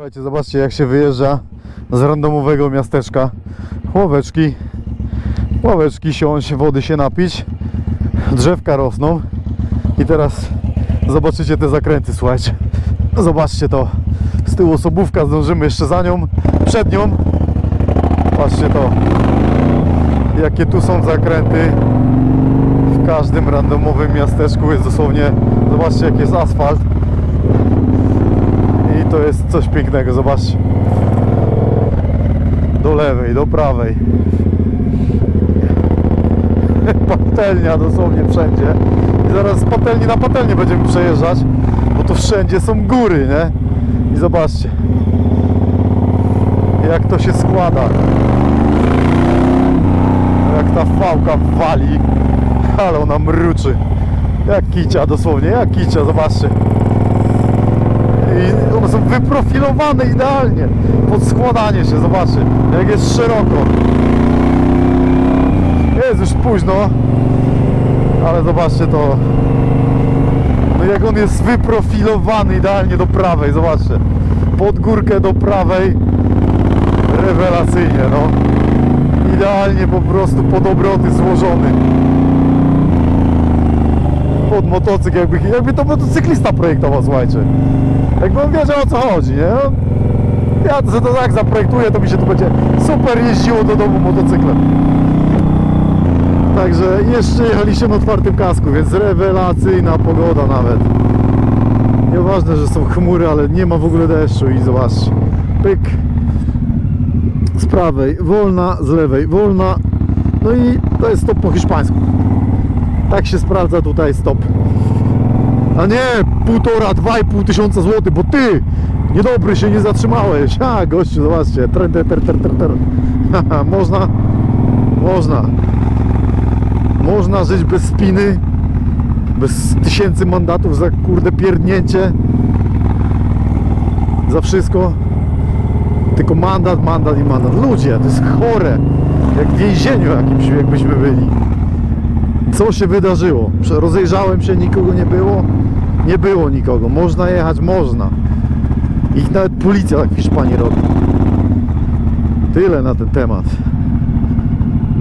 Słuchajcie, zobaczcie jak się wyjeżdża z randomowego miasteczka. Łoweczki, łoweczki, siąść, wody się napić, drzewka rosną i teraz zobaczycie te zakręty, słuchajcie. Zobaczcie to, z tyłu osobówka, zdążymy jeszcze za nią, przed nią. Patrzcie to, jakie tu są zakręty. W każdym randomowym miasteczku jest dosłownie, zobaczcie jaki jest asfalt. To jest coś pięknego, zobaczcie. Do lewej, do prawej. Patelnia dosłownie wszędzie. I zaraz z patelni na patelnię będziemy przejeżdżać, bo to wszędzie są góry, nie? I zobaczcie. Jak to się składa. Jak ta fałka wali. Ale ona mruczy. Jak kicia dosłownie, jak kicia, zobaczcie. I one są wyprofilowane idealnie pod składanie się, zobaczcie, jak jest szeroko. Jest już późno, ale zobaczcie to. No jak on jest wyprofilowany idealnie do prawej, zobaczcie. Pod górkę do prawej. Rewelacyjnie, no. Idealnie po prostu pod obroty złożony. Pod motocykl, jakby, jakby to motocyklista projektował, słuchajcie. Jakby on wiedział o co chodzi, nie? No, Ja to, to tak zaprojektuję, to mi się tu będzie super jeździło do domu motocyklem. Także jeszcze jechaliśmy na otwartym kasku, więc rewelacyjna pogoda nawet. Nieważne, że są chmury, ale nie ma w ogóle deszczu i zobaczcie. Pyk. Z prawej, wolna, z lewej, wolna. No i to jest stop po hiszpańsku. Tak się sprawdza tutaj stop. A nie półtora, dwa i pół tysiąca złotych, bo ty niedobry się nie zatrzymałeś. A gościu, zobaczcie. Tr, tr, tr, tr, tr, tr. Haha, można, można. Można żyć bez spiny, bez tysięcy mandatów za kurde pierdnięcie. Za wszystko. Tylko mandat, mandat i mandat. Ludzie, to jest chore. Jak w więzieniu jakimś, jakbyśmy byli. Co się wydarzyło? Rozejrzałem się, nikogo nie było. Nie było nikogo. Można jechać, można. Ich nawet policja tak w Hiszpanii robi. Tyle na ten temat.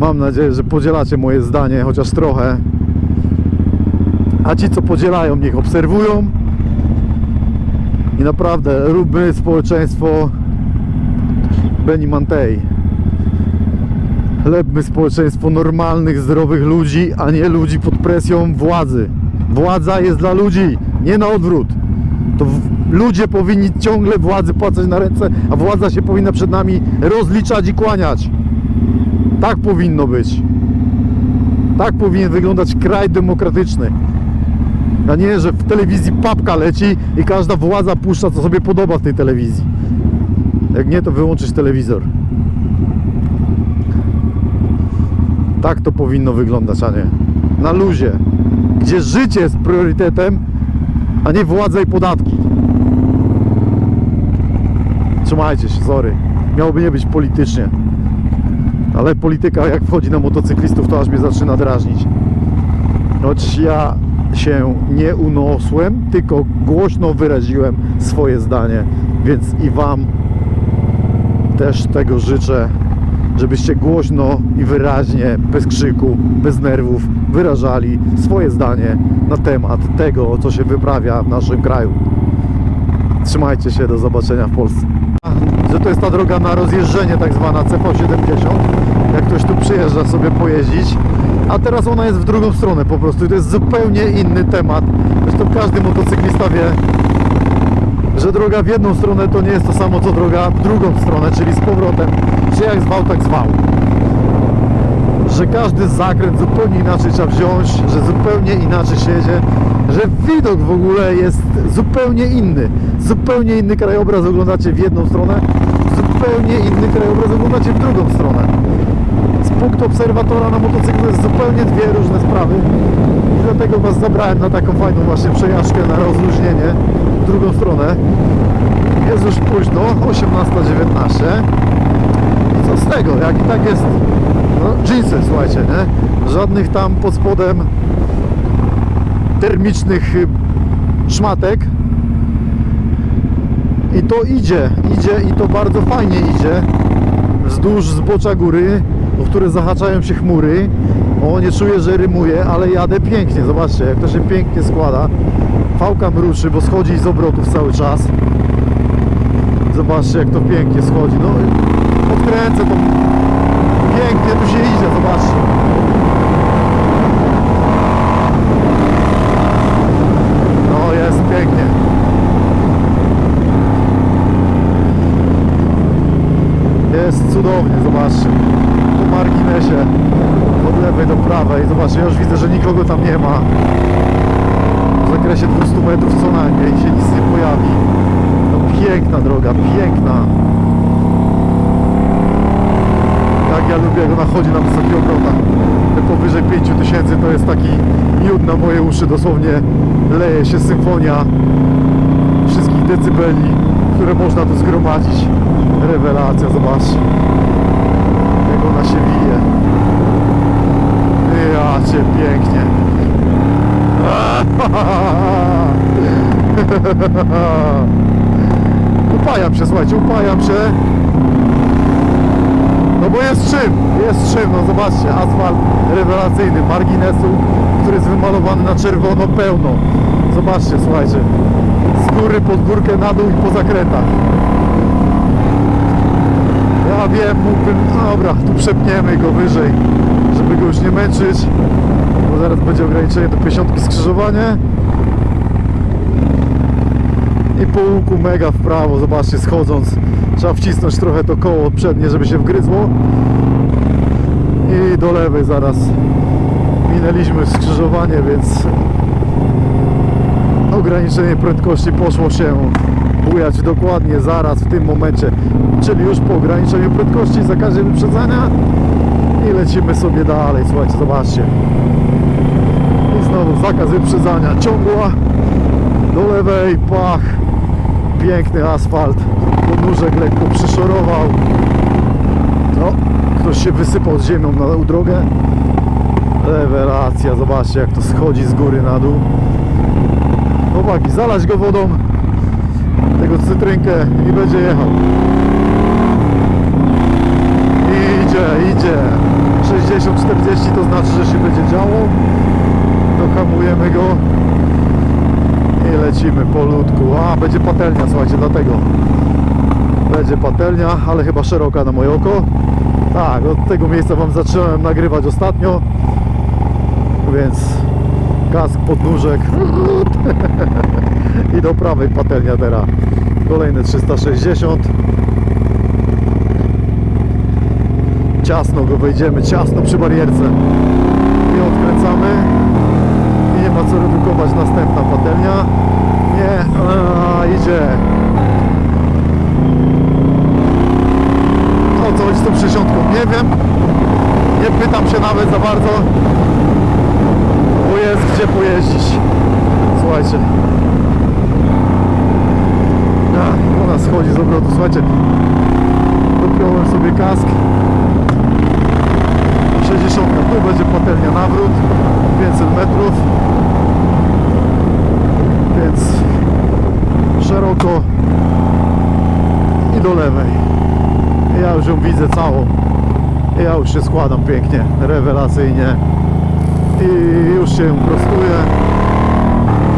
Mam nadzieję, że podzielacie moje zdanie, chociaż trochę. A ci, co podzielają, niech obserwują. I naprawdę róbmy społeczeństwo Beni Mantei. Chlebmy społeczeństwo normalnych, zdrowych ludzi, a nie ludzi pod presją władzy. Władza jest dla ludzi, nie na odwrót. To ludzie powinni ciągle władzy płacać na ręce, a władza się powinna przed nami rozliczać i kłaniać. Tak powinno być. Tak powinien wyglądać kraj demokratyczny. A nie, że w telewizji papka leci i każda władza puszcza co sobie podoba w tej telewizji. Jak nie, to wyłączyć telewizor. Tak to powinno wyglądać, a nie na luzie, gdzie życie jest priorytetem, a nie władza i podatki. Trzymajcie się, sorry. Miałoby nie być politycznie. Ale polityka jak wchodzi na motocyklistów, to aż mnie zaczyna drażnić. Choć ja się nie unosłem, tylko głośno wyraziłem swoje zdanie, więc i Wam też tego życzę, żebyście głośno i wyraźnie, bez krzyku, bez nerwów wyrażali swoje zdanie na temat tego, co się wyprawia w naszym kraju. Trzymajcie się, do zobaczenia w Polsce. Że to jest ta droga na rozjeżdżenie, tak zwana CV70, jak ktoś tu przyjeżdża sobie pojeździć, a teraz ona jest w drugą stronę po prostu i to jest zupełnie inny temat. Zresztą każdy motocyklista wie, że droga w jedną stronę to nie jest to samo co droga w drugą stronę, czyli z powrotem, czy jak zwał, tak zwał. Że każdy zakręt zupełnie inaczej trzeba wziąć, że zupełnie inaczej się jedzie, że widok w ogóle jest zupełnie inny. Zupełnie inny krajobraz oglądacie w jedną stronę, zupełnie inny krajobraz oglądacie w drugą stronę. Z punktu obserwatora na motocyklu jest zupełnie dwie różne sprawy. I dlatego Was zabrałem na taką fajną właśnie przejażdżkę na rozluźnienie w drugą stronę. Jest już późno, 18.19. Co z tego, jak i tak jest no, jeansy, słuchajcie, nie? Żadnych tam pod spodem termicznych y, szmatek. I to idzie, idzie i to bardzo fajnie idzie. Wzdłuż zbocza góry, o które zahaczają się chmury. O, nie czuję, że rymuję, ale jadę pięknie. Zobaczcie, jak to się pięknie składa. Fałka mruczy, bo schodzi z obrotów cały czas. Zobaczcie, jak to pięknie schodzi. No, odkręcę to. Pięknie tu się idzie, zobaczcie. No, jest pięknie. Jest cudownie, zobaczcie. Po marginesie, od lewej do prawej. Zobaczcie, ja już widzę, że nikogo tam nie ma. W zakresie 200 metrów co najmniej się nic nie pojawi. No piękna droga, piękna. Jak ja lubię, jak ona chodzi na wysokich obrotach. Te powyżej 5000 to jest taki miód na moje uszy, dosłownie leje się symfonia wszystkich decybeli, które można tu zgromadzić. Rewelacja, zobaczcie. Jak ona się wije. Ja cię pięknie. Upajam się, słuchajcie, upajam się. No bo jest czym, jest czym, no zobaczcie, asfalt rewelacyjny, marginesu, który jest wymalowany na czerwono pełno. Zobaczcie, słuchajcie, z góry pod górkę, na dół i po zakrętach. Ja wiem, mógłbym, no dobra, tu przepniemy go wyżej, żeby go już nie męczyć, bo zaraz będzie ograniczenie do 50 skrzyżowanie. I po łuku mega w prawo, zobaczcie, schodząc trzeba wcisnąć trochę to koło przednie, żeby się wgryzło. I do lewej zaraz. Minęliśmy skrzyżowanie, więc ograniczenie prędkości poszło się bujać dokładnie zaraz w tym momencie, czyli już po ograniczeniu prędkości, zakazie wyprzedzania i lecimy sobie dalej, słuchajcie, zobaczcie. I znowu zakaz wyprzedzania, ciągła. Do lewej, pach. Piękny asfalt podnóżek lekko przyszorował no, ktoś się wysypał z ziemią na drogę. Rewelacja, zobaczcie jak to schodzi z góry na dół. Chłopaki, zalać go wodą tego cytrynkę i będzie jechał. Idzie, idzie. 60-40 to znaczy, że się będzie działo. Dohamujemy go i lecimy polutku. A, będzie patelnia, słuchajcie, dlatego. Będzie patelnia, ale chyba szeroka na moje oko. Tak, od tego miejsca Wam zacząłem nagrywać ostatnio. Więc kask, podnóżek. I do prawej patelnia teraz. Kolejne 360. Ciasno go wejdziemy, ciasno przy barierce. I odkręcamy i nie ma co redukować następna patelnia nie, a, idzie co chodzi z tą 60 nie wiem. Nie pytam się nawet za bardzo. Bo jest gdzie pojeździć. Słuchajcie. Ona schodzi z obrotu słuchajcie. Dopiąłem sobie kask. 60 tu będzie patelnia nawrót 500 metrów więc szeroko i do lewej ja już widzę całą. Ja już się składam pięknie rewelacyjnie. I już się prostuję.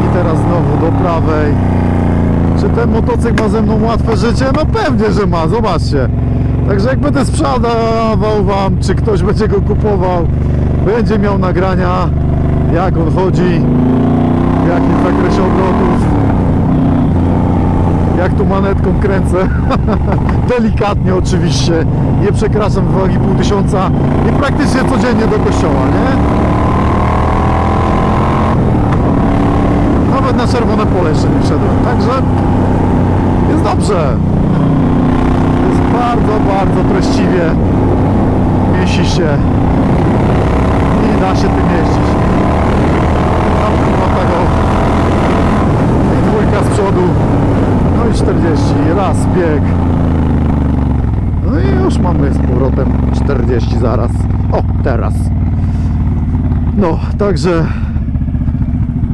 I teraz znowu do prawej. Czy ten motocykl ma ze mną łatwe życie? No pewnie, że ma, zobaczcie. Także jak będę sprzedawał wam, czy ktoś będzie go kupował, będzie miał nagrania, jak on chodzi, w jakim zakresie obrotów, jak tu manetką kręcę, delikatnie oczywiście, nie przekraczam 2,5 tysiąca. I praktycznie codziennie do kościoła, nie? Nawet na czerwone pole jeszcze nie wszedłem, także jest dobrze. Jest bardzo, bardzo treściwie. Mieści się. I da się tym jeździć tam chyba tego i dwójka z przodu no i 40 raz bieg no i już mamy z powrotem 40 zaraz o teraz no także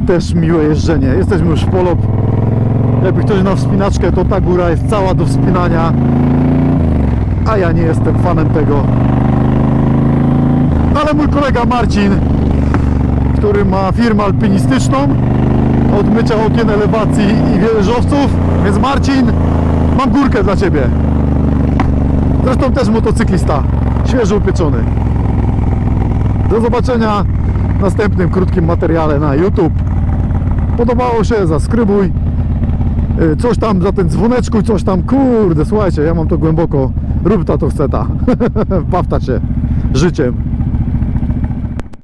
też miłe jeżdżenie jesteśmy już w Polop Jakby ktoś na wspinaczkę, to ta góra jest cała do wspinania. A ja nie jestem fanem tego. Ale mój kolega Marcin, który ma firmę alpinistyczną od mycia okien elewacji i wieżowców, więc Marcin, mam górkę dla Ciebie. Zresztą też motocyklista, świeżo upieczony. Do zobaczenia w następnym krótkim materiale na YouTube. Podobało się, zaskrybuj. Y, Coś tam za ten dzwoneczku, coś tam, kurde, słuchajcie, ja mam to głęboko. Rób ta to chce ta. Bawta się życiem.